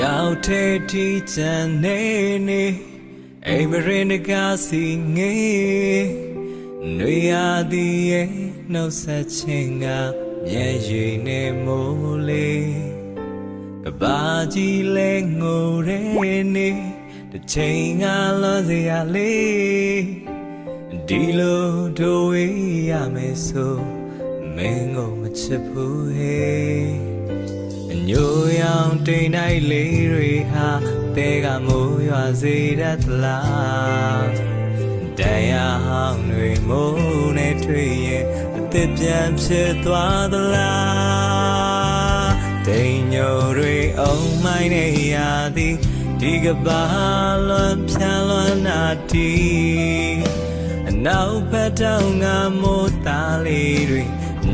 ရောက်တဲ့ဒီချန်နေနေအိမ်မရင်တကားစီငေးຫນွေရသည်ရဲ့နှုတ်ဆက်ခြင်းကမျက်ရည်နဲ့မိုးလေးကဘာ ကြီးလဲငိုရဲနေတစ်ချိန်ကလွန်စရာလေးဒီလိုတို့ဝေးရမယ်ဆိုမင်းကိုမချစ်ဘူးဟေးအညိုရောင်တိမ်နိုင်လေးတွေဟာတဲကမိုးရွာစေတတ်သလားတရားဟောင်းတွေမိုးနဲ့ထွေရဲ့အသက်ပြန်ဖြစ်သွားသလား တိမ်ညိုတွေအုံမိုင်းနေရသည်ဒီကဘာလွန်ဖြန်လွန်နာတီအနောက်ဘက်တောင်ကမိုးသားလေးတွေ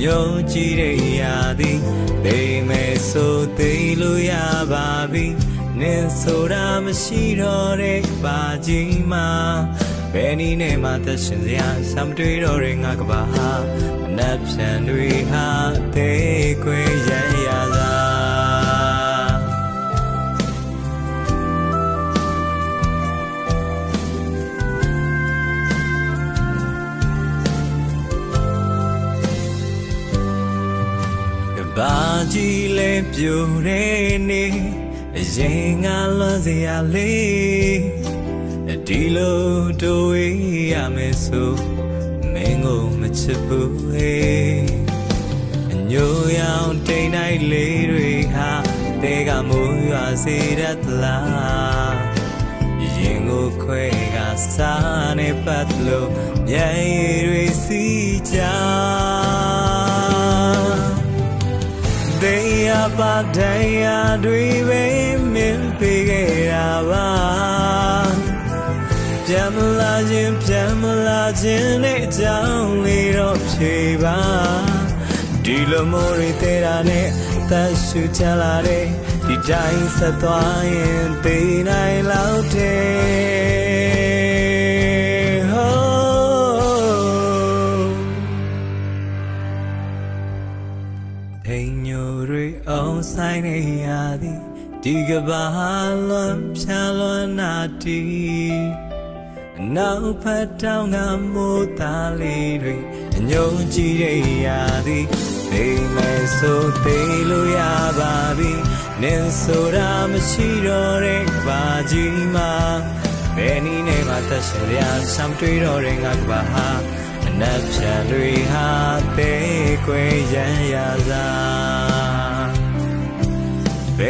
ညုံကြည့်တဲ့ရာသည်ပိမဲ့ဆိုသေးလို့ရပါပြီနင်းဆိုတာမရှိတော့တဲ့ကဘာကြီးမှာဘယ်နည်းနဲ့မှသက်ရှင်စရာစမ်းတွေ့တော့တဲ့ငါကဘာဟာအနက်ဖြန်တွေဟာသေးခွေရ ဘာကြီးလဲပြိုတဲ့နေအရင်ကလွန်စရာလေးဒီလိုတို့ဝေးရမယ်ဆိုမင်းကိုမချစ်ဘူးဟေးအညိုရောင်တိမ်နိုင်လေးတွေဟာတဲကမိုးရွာစေတတ်သလားရင်ကိုခွဲကစားနေပတ်လို့မျက်ရည်တွေစီးကြ တရားပါတရားတွေပဲမင်းပေးခဲ့တာပါပြန်မလာခြင်းပြန်မလာခြင်းနဲ့အကြောင်းလေးတော့ဖြေပါဒီလိုမိုးတွေသေးတာနဲ့သက်ရှူချလာတဲ့ဒီတိုင်းဆက်သွားရင်သိနိုင်လောက်တဲ့ Oh အောင်ဆိုင်နေရသည်ဒီကဘာလွန်ဖြာလွန်နာတီအနောက်ဖက်တောင်ကမိုးသားလေးတွေအညုံကြည့်ရရသည်အိမ်မဲ့ဆိုသေးလို့ရပါပြီနင်းဆိုတာမရှိတော့တဲ့ကဘာကြီးမှာဘယ်နည်းနဲ့မှသက်ရှင်ရဆမ်းတွေ့တော့တဲ့ငါကဘာဟာအနက်ဖြန်တွေဟာသေးခွေရန်ရသာဘ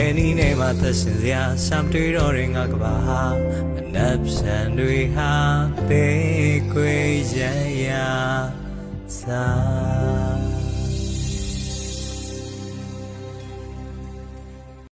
ယ်နည်းနဲ့မှသက်ရှင်စရာစံတွေ့တော့တဲ့ငါကဘာဟာအနက်ဖြန်တွေဟာသေးခွေရန်ရသာ